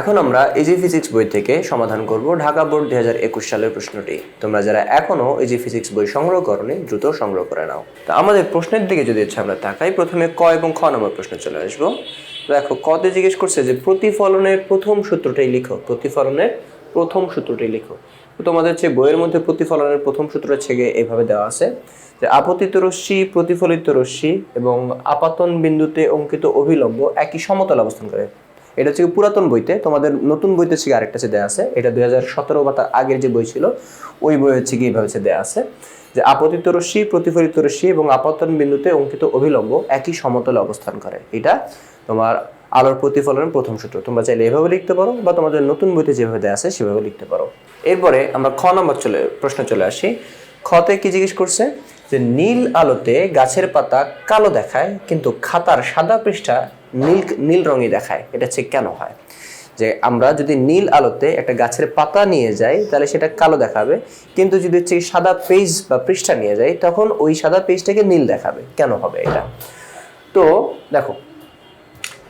এখন আমরা easy physics বই থেকে সমাধান করব ঢাকা বোর্ড দুই হাজার একুশ সালের প্রশ্নটি। তোমরা যারা এখনও ইজি ফিজিক্স বই সংগ্রহ করনি, দ্রুত সংগ্রহ করে নাও। তো আমাদের প্রশ্নের দিকে যদি হচ্ছে আমরা তাকাই, প্রথমে ক এবং খ নম্বর প্রশ্নে চলে আসব। দেখো কতে জিজ্ঞেস করছে যে প্রতিফলনের প্রথম সূত্রটাই লিখো, প্রতিফলনের প্রথম সূত্রটি লিখো। তোমাদের হচ্ছে বইয়ের মধ্যে প্রতিফলনের প্রথম সূত্র ছেগে এভাবে দেওয়া আছে যে আপতিত রশ্মি, প্রতিফলিত রশ্মি এবং আপাতন বিন্দুতে অঙ্কিত অভিলম্ব একই সমতল অবস্থান করে। এটা হচ্ছে পুরাতন বইতে। তোমাদের নতুন বইতে হচ্ছে আরেকটা হচ্ছে দেওয়া আছে। এটা দুই হাজার সতেরো বা তার আগের যে বই ছিল, ওই বই হচ্ছে কি এইভাবে হচ্ছে দেওয়া আছে। যে আপতিত রশ্মি, প্রতিফলিত রশ্মি এবং আপতন বিন্দুতে অঙ্কিত অভিলম্ব একই সমতলে অবস্থান করে। এটা তোমার আলোর প্রতিফলনের প্রথম সূত্র। তোমরা চাইলে এভাবে লিখতে পারো বা তোমাদের নতুন বইতে যেভাবে দেওয়া আছে সেভাবে লিখতে পারো। এরপরে আমরা খ নম্বর চলে প্রশ্ন চলে আসি। খতে কি জিজ্ঞেস করছে? যে নীল আলোতে গাছের পাতা কালো দেখায়, কিন্তু খাতার সাদা পৃষ্ঠা নীল নীল রঙই দেখায়। এটা হচ্ছে কেন হয়? যে আমরা যদি নীল আলোতে একটা গাছের পাতা নিয়ে যাই, তাহলে সেটা কালো দেখাবে, কিন্তু যদি হচ্ছে সাদা পেজ বা পৃষ্ঠা নিয়ে যাই, তখন ওই সাদা পেজটাকে নীল দেখাবে। কেন হবে এটা? তো দেখো,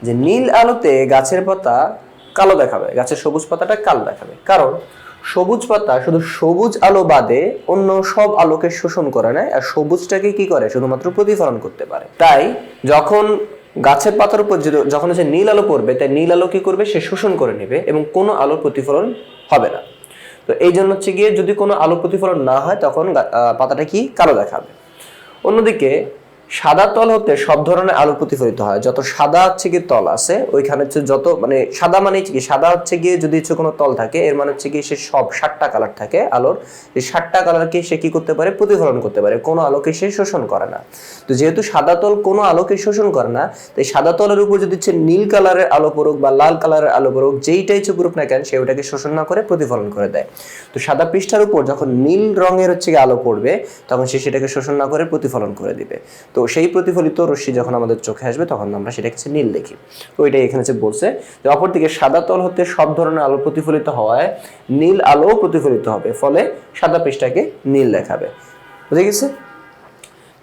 যে নীল আলোতে গাছের পাতা কালো দেখাবে, গাছের সবুজ পাতাটা কালো দেখাবে। কারণ সবুজ পাতা, শুধু সবুজ আলো বাদে অন্য সব আলোকে শোষণ করে নেয়, আর সবুজটাকে কি করে? শুধুমাত্র প্রতিফলন করতে পারে। তাই যখন গাছের পাতার উপর যখন হচ্ছে নীল আলো পড়বে, তাই নীল আলো কি করবে? সে শোষণ করে নেবে এবং কোনো আলোর প্রতিফলন হবে না। তো এই জন্য হচ্ছে গিয়ে যদি কোনো আলো প্রতিফলন না হয়, তখন পাতাটা কি? কালো দেখাবে। অন্যদিকে সাদা তল হতে সব ধরনের আলো প্রতিফলিত হয়। যত সাদা হচ্ছে কি তল আছে, ওইখানে হচ্ছে যত মানে সাদা মানে হচ্ছে কি, সাদা হচ্ছে গিয়ে যদি হচ্ছে কোনো তল থাকে, এর মানে হচ্ছে কি সে সব ষাটটা কালার থাকে আলোর। এই ষাটটা কালারকে সে কি করতে পারে? প্রতিফলন করতে পারে। কোনো আলোকে সে শোষণ করে না। তো যেহেতু সাদা তল কোনো আলোকে শোষণ করে না তাই সাদা তলের উপর যদি হচ্ছে নীল কালারের আলো পড়ুক বা লাল কালারের আলো পড়ুক, যেইটাই হচ্ছে পড়ুক না কেন, সে ওটাকে শোষণ না করে প্রতিফলন করে দেয়। তো সাদা পৃষ্ঠার উপর যখন নীল রঙের হচ্ছে আলো পড়বে, তখন সে সেটাকে শোষণ না করে প্রতিফলন করে দিবে। তো সেই প্রতিফলিত রশ্মি যখন আমাদের চোখে আসবে, তখন আমরা সেটাকে হচ্ছে নীল দেখি। তো ওইটাই এখানে হচ্ছে বলছে যে অপরদিকে সাদা তল হতে সব ধরনের আলো প্রতিফলিত হওয়ায় নীল আলো প্রতিফলিত হবে, ফলে সাদা পৃষ্ঠাকে নীল দেখাবে। বুঝে গেছে?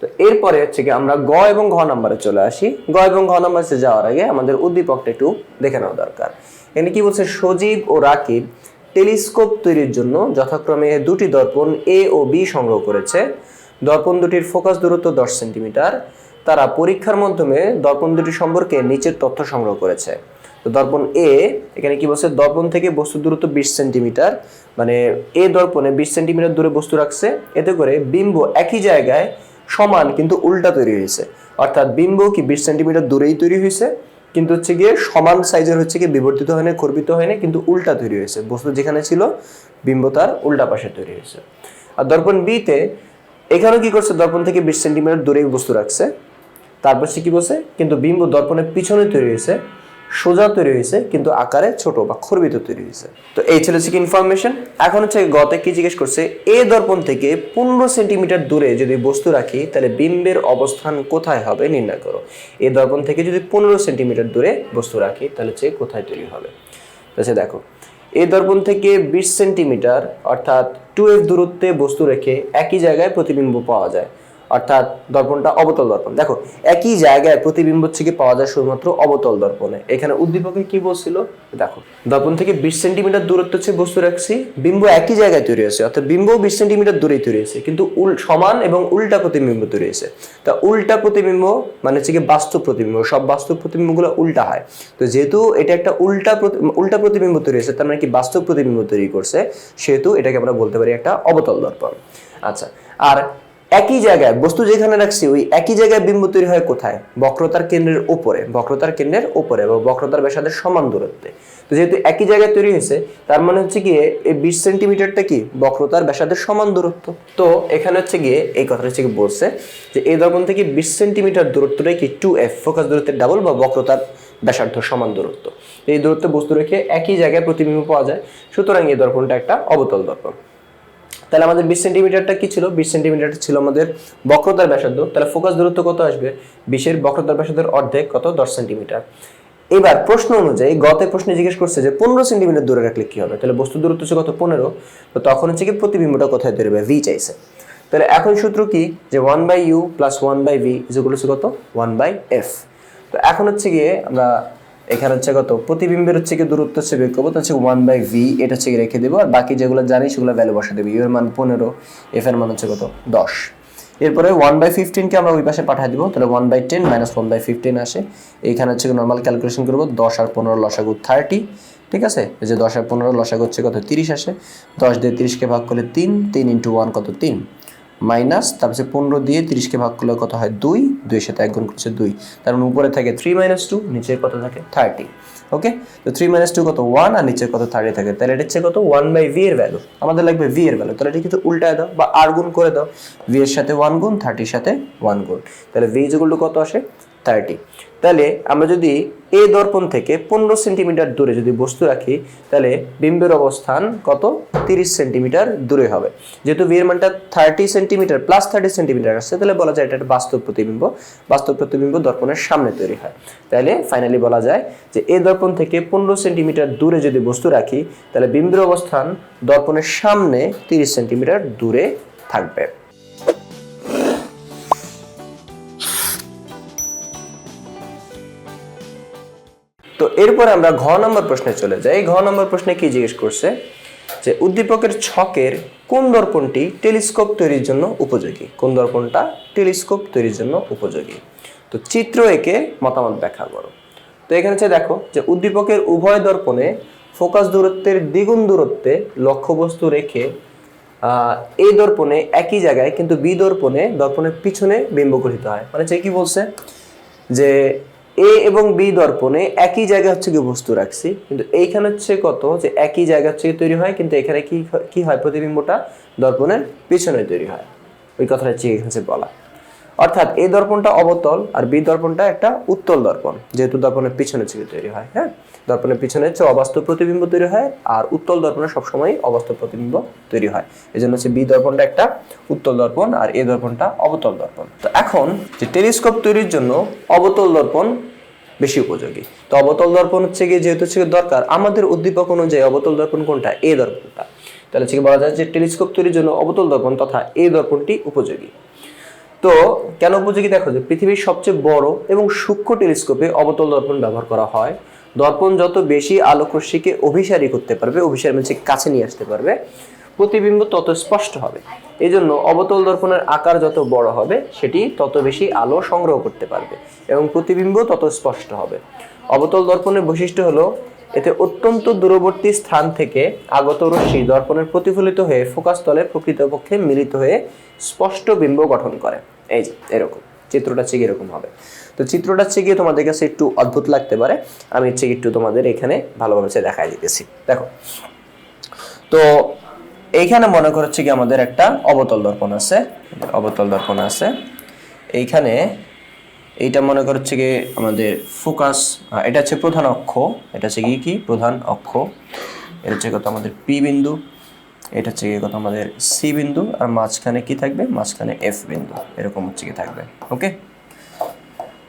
তো এরপরে হচ্ছে কি আমরা গ এবং ঘ নাম্বারে চলে আসি। গ এবং ঘ নাম্বারে যাওয়ার আগে আমাদের উদ্দীপকটা একটু দেখে নেওয়া দরকার। এখানে কি বলছে? সজীব ও রাকিব টেলিস্কোপ তৈরির জন্য যথাক্রমে দুটি দর্পণ এ ও বি সংগ্রহ করেছে। দর্পণ দুটির ফোকাস দূরত্ব দশ সেন্টিমিটার তারা পরীক্ষার মাধ্যমে দর্পণ দুটি সম্পর্কে নিচের তথ্য সংগ্রহ করেছে। তো দর্পণ এ এখানে কি বলছে? দর্পণ থেকে বস্তু দূরত্ব বিশ সেন্টিমিটার মানে এ দর্পণে বিশ সেন্টিমিটার দূরে বস্তু রাখছে। এতে করে বিম্ব একই জায়গায় সমান কিন্তু উল্টা তৈরি হয়েছে। অর্থাৎ বিম্ব কি বিশ সেন্টিমিটার দূরেই তৈরি হয়েছে, কিন্তু হচ্ছে গিয়ে সমান সাইজের হচ্ছে গিয়ে বিবর্তিত হয় না খর্বিত হয় না কিন্তু উল্টা তৈরি হয়েছে। বস্তু যেখানে ছিল, বিম্ব তার উল্টা পাশে তৈরি হয়েছে। আর দর্পণ বিতে এখানেও কি করছে? দর্পণ থেকে বিশ সেন্টিমিটার দূরেই বস্তু রাখছে। তারপর সে কি বলছে? কিন্তু বিম্ব দর্পণের পিছনে তৈরি হয়েছে, সোজা তৈরি হয়েছে, কিন্তু আকারে ছোট বা খর্বিত তৈরি হয়েছে। তো এই ছিল হচ্ছে ইনফরমেশন এখন হচ্ছে গতে কি জিজ্ঞেস করছে? এ দর্পণ থেকে পনেরো সেন্টিমিটার দূরে যদি বস্তু রাখি, তাহলে বিম্বের অবস্থান কোথায় হবে নির্ণয় করো। এ দর্পণ থেকে যদি পনেরো সেন্টিমিটার দূরে বস্তু রাখি, তাহলে হচ্ছে কোথায় তৈরি হবে? আচ্ছা দেখো এই দর্পণ থেকে বিশ সেন্টিমিটার, অর্থাৎ টু এফ দূরত্বে বস্তু রেখে একই জায়গায় প্রতিবিম্ব পাওয়া যায়। অর্থাৎ দর্পণটা অবতল দর্পণ। দেখো, একই জায়গায় প্রতিবিম্ব থেকে পাওয়া যায় শুধুমাত্র অবতল দর্পণে। এখানে উদ্দীপকে কি বলছিল? দেখো, দর্পণ থেকে বিশ সেন্টিমিটার দূরত্ব হচ্ছে বস্তু রাখছি বিম্ব একই জায়গায় তৈরি হয়েছে, অর্থাৎ বিম্ব বিশ সেন্টিমিটার দূরেই তৈরি হয়েছে, কিন্তু উল, সমান এবং উল্টা প্রতিবিম্ব তৈরি হয়েছে। তা উল্টা প্রতিবিম্ব মানে হচ্ছে কি বাস্তব প্রতিবিম্ব, সব বাস্তব প্রতিবিম্বগুলো উল্টা হয়। তো যেহেতু এটা একটা উল্টা উল্টা প্রতিবিম্ব তৈরি হয়েছে, তার মানে কি বাস্তব প্রতিবিম্ব তৈরি করছে, সেহেতু এটাকে আমরা বলতে পারি একটা অবতল দর্পণ। আচ্ছা আর একই জায়গায় বস্তু যেখানে রাখছি, ওই একই জায়গায় বিম্ব তৈরি হয় কোথায়? বক্রতার কেন্দ্রের উপরে, বক্রতার কেন্দ্রের উপরে বা বক্রতার ব্যাসার্ধের সমান দূরত্বে। তো যেহেতু একই জায়গায় তৈরি হয়েছে, তার মানে হচ্ছে গিয়ে এই বিশ সেন্টিমিটারটা কি? বক্রতার ব্যাসার্ধের সমান দূরত্ব। তো এখানে হচ্ছে গিয়ে এই কথাটা হচ্ছে গিয়ে বলছে যে এই দর্পণ থেকে বিশ সেন্টিমিটার দূরত্বটাই কি টু এফ ফোকাস দূরত্বের ডাবল বা বক্রতার ব্যাসার্ধ সমান দূরত্ব? এই দূরত্বে বস্তু রেখে একই জায়গায় প্রতিবিম্ব পাওয়া যায়। সুতরাং এই দর্পণটা একটা অবতল দর্পণ। তাহলে আমাদের বিশ সেন্টিমিটারটা কি ছিল? বিশ সেন্টিমিটারটা ছিল আমাদের বক্রতার ব্যাসার্ধ। তাহলে ফোকাস দূরত্ব কত আসবে? বিশের বক্রতার ব্যাসার্ধের অর্ধেক কত? দশ সেন্টিমিটার। এবার প্রশ্ন অনুযায়ী গতে প্রশ্নে জিজ্ঞেস করছে যে পনেরো সেন্টিমিটার দূরে রাখলে কি হবে? তাহলে বস্তু দূরত্ব হচ্ছে কত? পনেরো। তো তখন হচ্ছে কি প্রতিবিম্বটা কোথায় তৈরি হবে? ভি চাইছে। তাহলে এখন সূত্র কি? যে one by u plus one by v যেগুলো হচ্ছে কত? ওয়ান বাই এফ তো এখন হচ্ছে গিয়ে আমরা এখানে হচ্ছে কত? প্রতিবিম্বের হচ্ছে কি দূরত্ব হচ্ছে বের করব হচ্ছে ওয়ান বাই ভি এটা হচ্ছে রেখে দেবো, আর বাকি যেগুলো জানি সেগুলো ভ্যালু বসা দেবো। ইউ এর মান পনেরো এফ এর মান হচ্ছে কত? দশ। এরপরে ওয়ান বাই ফিফটিনকে আমরা ওই পাশে পাঠিয়ে দিব, তাহলে one by ten minus one by fifteen আসে। এইখানে হচ্ছে নর্মাল ক্যালকুলেশন করব, দশ আর পনেরো লসাগু থার্টি ঠিক আছে? এই যে দশ আর পনেরো লসাগু হচ্ছে কত? তিরিশ আসে। দশ দিয়ে তিরিশকে ভাগ করলে তিন তিন ইন্টু ওয়ান কত? তিন। মাইনাস, তারপরে পনেরো দিয়ে তিরিশকে ভাগ করলে কত হয়? দুই। দুইয়ের সাথে এক গুণ করছে দুই। তার মানে উপরে থাকে থ্রি মাইনাস টু নিচে কত থাকে? থার্টি ওকে তো থ্রি মাইনাস টু কত? ওয়ান আর নিচে কত? থার্টি থাকে। তাহলে এটা হচ্ছে কত? ওয়ান বাই ভি এর ভ্যালু আমাদের লাগবে ভি এর ভ্যালু তাহলে এটা কিন্তু উল্টায় দাও বা আর গুণ করে দাও। ভি এর সাথে ওয়ান গুণ থার্টির সাথে ওয়ান গুণ। তাহলে ভি যেগুলো কত আসে? থার্টি তাহলে আমরা যদি এ দর্পণ থেকে পনেরো সেন্টিমিটার দূরে যদি বস্তু রাখি, তাহলে বিম্বের অবস্থান কত? তিরিশ সেন্টিমিটার দূরে হবে। যেহেতু বিয়ের মানটা thirty centimetre plus thirty centimetre আসছে তাহলে বলা যায় এটা একটা বাস্তব প্রতিবিম্ব। বাস্তব প্রতিবিম্ব দর্পণের সামনে তৈরি হয়। তাহলে ফাইনালি বলা যায় যে এ দর্পণ থেকে পনেরো সেন্টিমিটার দূরে যদি বস্তু রাখি, তাহলে বিম্বের অবস্থান দর্পণের সামনে তিরিশ সেন্টিমিটার দূরে থাকবে। তো এরপরে আমরা ঘ নম্বর প্রশ্নে চলে যাই। এই ঘ নম্বর প্রশ্নে কি জিজ্ঞেস করছে? যে উদ্দীপকের ছকের কোন দর্পণটি টেলিস্কোপ তৈরির জন্য উপযোগী? কোন দর্পণটা টেলিস্কোপ তৈরির জন্য উপযোগী? তো চিত্র এঁকে মতামত ব্যাখ্যা করো। তো এখানে হচ্ছে দেখো যে উদ্দীপকের উভয় দর্পণে ফোকাস দূরত্বের দ্বিগুণ দূরত্বে লক্ষ্যবস্তু রেখে এই দর্পণে একই জায়গায় কিন্তু বি দর্পণে দর্পণের পিছনে বিম্ব গঠিত হয়। মানে যে কি বলছে? যে এ এবং বি দর্পণে একই জায়গা হচ্ছে কি বস্তু রাখছি। কিন্তু এইখানে হচ্ছে কত? যে একই জায়গা হচ্ছে তৈরি হয়, কিন্তু এখানে কি কি হয়? প্রতিবিম্বটা দর্পণের পিছনে তৈরি হয়। ওই কথাটা হচ্ছে এখানে বলা। অর্থাৎ এই দর্পণটা অবতল আর বি দর্পণটা একটা উত্তল দর্পণ, যেহেতু দর্পণের পিছনে থেকে তৈরি হয় হ্যাঁ? দর্পণের পিছনে হচ্ছে অবাস্তব প্রতিবিম্ব তৈরি হয় আর উত্তল দর্পণে সবসময় অবাস্তব প্রতিবিম্ব তৈরি হয়। এই জন্য হচ্ছে বি দর্পণটা একটা উত্তল দর্পণ আর এ দর্পণটা অবতল দর্পণ। তো এখন যে টেলিস্কোপ তৈরির জন্য অবতল দর্পণ বেশি উপযোগী। তো অবতল দর্পণ হচ্ছে গিয়ে যেহেতু হচ্ছে দরকার, আমাদের উদ্দীপক অনুযায়ী অবতল দর্পণ কোনটা? এ দর্পণটা। তাহলে হচ্ছে বলা যায় যে টেলিস্কোপ তৈরির জন্য অবতল দর্পণ তথা এ দর্পণটি উপযোগী। তো কেন উপযোগী দেখো যে পৃথিবীর সবচেয়ে বড় এবং সূক্ষ্ম টেলিস্কোপে অবতল দর্পণ ব্যবহার করা হয়। দর্পণ যত বেশি আলোকরশ্মিকে অভিসারী করতে পারবে, অভিসারী মানে কাছে নিয়ে আসতে পারবে, প্রতিবিম্ব তত স্পষ্ট হবে। এই জন্য অবতল দর্পণের আকার যত বড় হবে, সেটি তত বেশি আলো সংগ্রহ করতে পারবে এবং প্রতিবিম্ব তত স্পষ্ট হবে। অবতল দর্পণের বৈশিষ্ট্য হলো এতে অত্যন্ত দূরবর্তী স্থান থেকে আগত রশ্মি দর্পণের প্রতিফলিত হয়ে ফোকাস তলে প্রকৃতপক্ষে মিলিত হয়ে স্পষ্ট বিম্ব গঠন করে। এই যে, এরকম। চিত্রটা হচ্ছে এরকম হবে। তো চিত্রটা হচ্ছে গিয়ে তোমাদের কাছে একটু অদ্ভুত লাগতে পারে। আমি হচ্ছে একটু তোমাদের এখানে ভালোভাবে দেখাই দিতেছি। দেখো। তো এইখানে মনে করছে কি আমাদের একটা অবতল দর্পণ আছে। অবতল দর্পণ আছে। এইখানে এইটা মনে করছে কি আমাদের ফোকাস এটা হচ্ছে প্রধান অক্ষ, এটা হচ্ছে কি কি? প্রধান অক্ষ। এটা হচ্ছে কত আমাদের পি বিন্দু, এটা হচ্ছে কি কত আমাদের সি বিন্দু, আর মাঝখানে কি থাকবে? মাঝখানে এফ বিন্দু, এরকম হচ্ছে কি থাকবে ওকে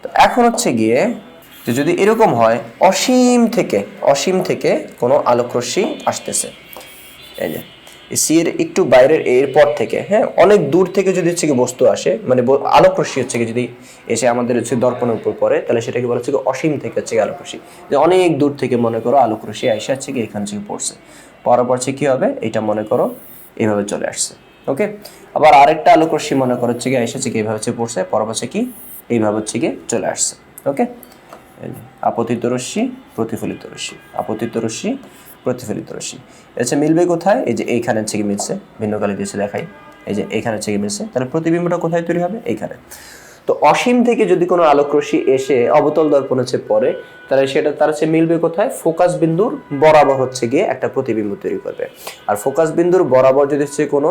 তো এখন হচ্ছে গিয়ে যে যদি এরকম হয়, অসীম থেকে অসীম থেকে কোনো আলোকরশ্মি আসতেছে। এই যে সি এর একটু বাইরের এর পর থেকে হ্যাঁ অনেক দূর থেকে যদি হচ্ছে কি বস্তু আসে মানে ব- আলোকরশ্মি হচ্ছে কি যদি এসে আমাদের হচ্ছে দর্পণের উপর পড়ে তাহলে সেটাকে বলা হচ্ছে অসীম থেকে হচ্ছে কি আলোকরশ্মি যে অনেক দূর থেকে মনে করো আলোকরশ্মি এসে হচ্ছে কি এখান থেকে পড়ছে পড়ার পর কি হবে এটা মনে করো এইভাবে চলে আসছে ওকে আবার আরেকটা আলোকরশ্মি মনে করো হচ্ছে কি এসেছে কি এইভাবে হচ্ছে পড়ছে পর হচ্ছে কি এইভাবে হচ্ছে কি চলে আসছে ওকে আপতিত রশ্মি প্রতিফলিত রশ্মি আপতিত রশ্মি প্রতিফলিত রশ্মি। আচ্ছা মিলবে কোথায়? এই যে এইখানে হচ্ছে কি মিলছে? ভিন্ন দিয়েছে দেখাই। এই যে এইখানে হচ্ছে কি মিলছে? তাহলে প্রতিবিম্বটা কোথায় তৈরি হবে? এইখানে। তো অসীম থেকে যদি কোনো আলোক রশ্মি এসে অবতল দর্পণ হচ্ছে পড়ে তাহলে সেটা তার হচ্ছে মিলবে কোথায়? ফোকাস বিন্দুর বরাবর হচ্ছে গিয়ে একটা প্রতিবিম্ব তৈরি করবে। আর ফোকাস বিন্দুর বরাবর যদি হচ্ছে কোনো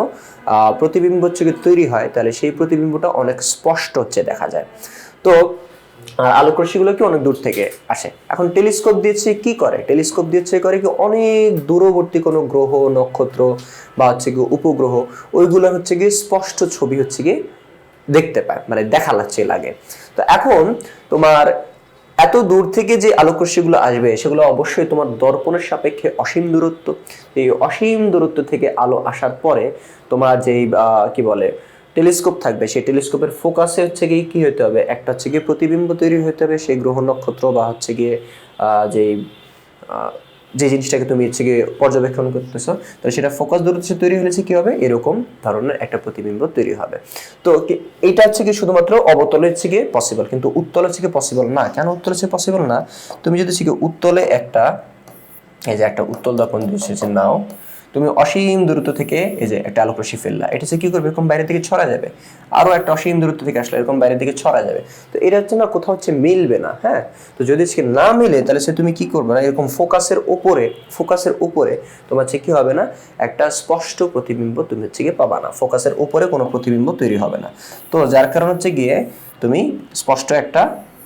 প্রতিবিম্ব হচ্ছে তৈরি হয়, তাহলে সেই প্রতিবিম্বটা অনেক স্পষ্ট হচ্ছে দেখা যায়। তো আলোক রশ্মিগুলো কি অনেক দূর থেকে আসে? এখন টেলিস্কোপ দিয়েছে কি করে? টেলিস্কোপ দিয়েছে করে কি অনেক দূরবর্তী কোনো গ্রহ, নক্ষত্র বা হচ্ছে কি উপগ্রহ, ওইগুলো হচ্ছে কি স্পষ্ট ছবি হচ্ছে কি দেখতে পায় মানে দেখা লাগছে লাগে। তো এখন তোমার এত দূর থেকে যে আলোক রশ্মিগুলো আসবে, সেগুলো অবশ্যই তোমার দর্পণের সাপেক্ষে অসীম দূরত্ব। এই অসীম দূরত্ব থেকে আলো আসার পরে তোমার যেই কি বলে টেলিস্কোপ থাকবে। সেই টেলিস্কোপের ফোকাসে হচ্ছে গিয়ে কি হতে হবে? একটা হচ্ছে গিয়ে প্রতিবিম্ব তৈরি হতে হবে সেই গ্রহ নক্ষত্র বা হচ্ছে গিয়ে যে যে জিনিসটাকে তুমি হচ্ছে গিয়ে পর্যবেক্ষণ করতেছো তাহলে সেটা ফোকাস দূরত্ব তৈরি হলেছে কি হবে? এরকম ধরনের একটা প্রতিবিম্ব তৈরি হবে। তো এইটা হচ্ছে কি শুধুমাত্র অবতলে হচ্ছে গিয়ে পসিবল কিন্তু উত্তলে হচ্ছে কি পসিবল না। কেন উত্তলে হচ্ছে পসিবল না? তুমি যদি হচ্ছে গিয়ে উত্তলে একটা, এই যে একটা উত্তল দর্পণ দিয়েছে নাও তুমি অসীম দূরত্ব থেকে এই যে একটা আলোক রশ্মি ফেললা, এটা হচ্ছে কি করবে? এরকম বাইরে থেকে ছড়া যাবে। আরও একটা অসীম দূরত্ব থেকে আসলে এরকম বাইরে দিকে ছড়া যাবে। তো এটা হচ্ছে না, কোথাও হচ্ছে মিলবে না হ্যাঁ? তো যদি সে না মিলে, তাহলে সে তুমি কি করবে না? এরকম ফোকাসের উপরে ফোকাসের উপরে তোমার হচ্ছে কি হবে না? একটা স্পষ্ট প্রতিবিম্ব তুমি হচ্ছে গিয়ে পাবা না। ফোকাসের উপরে কোনো প্রতিবিম্ব তৈরি হবে না। তো যার কারণ হচ্ছে গিয়ে তুমি স্পষ্ট একটা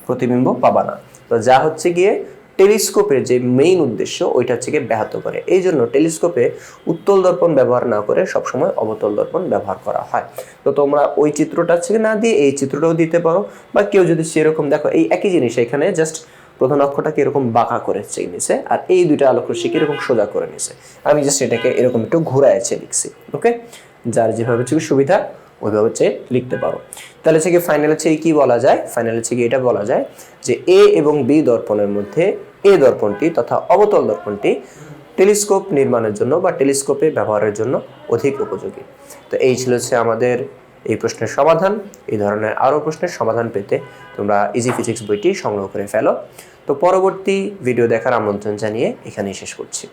প্রতিবিম্ব পাবা না। তো যা হচ্ছে গিয়ে টেলিস্কোপের যে মেইন উদ্দেশ্য, ওইটা হচ্ছে ব্যাহত করে। এই জন্য টেলিস্কোপে উত্তল দর্পণ ব্যবহার না করে সবসময় অবতল দর্পণ ব্যবহার করা হয়। তো তোমরা ওই চিত্রটা গিয়ে না দিয়ে এই চিত্রটাও দিতে পারো, বা কেউ যদি সেরকম দেখো, এই একই জিনিস এখানে জাস্ট প্রধান অক্ষটাকে এরকম বাঁকা করে চেয়ে নিছে আর এই দুইটা আলোক রশ্মিকে এরকম সোজা করে নিছে। আমি জাস্ট এটাকে এরকম একটু ঘুরাইছে লিখছি ওকে যার যেভাবে সুবিধা ওইভাবে হচ্ছে লিখতে পারো। তাহলে হচ্ছে ফাইনাল হচ্ছে কি বলা যায়? ফাইনাল হচ্ছে এটা বলা যায় যে এ এবং বি দর্পণের মধ্যে এ দর্পণটি তথা অবতল দর্পণটি টেলিস্কোপ নির্মাণের জন্য বা টেলিস্কোপে ব্যবহারের জন্য অধিক উপযোগী। তো এই ছিল হচ্ছে আমাদের এই প্রশ্নের সমাধান। এই ধরনের আরও প্রশ্নের সমাধান পেতে তোমরা ইজি ফিজিক্স বইটি সংগ্রহ করে ফেলো। তো পরবর্তী ভিডিও দেখার আমন্ত্রণ জানিয়ে এখানেই শেষ করছি।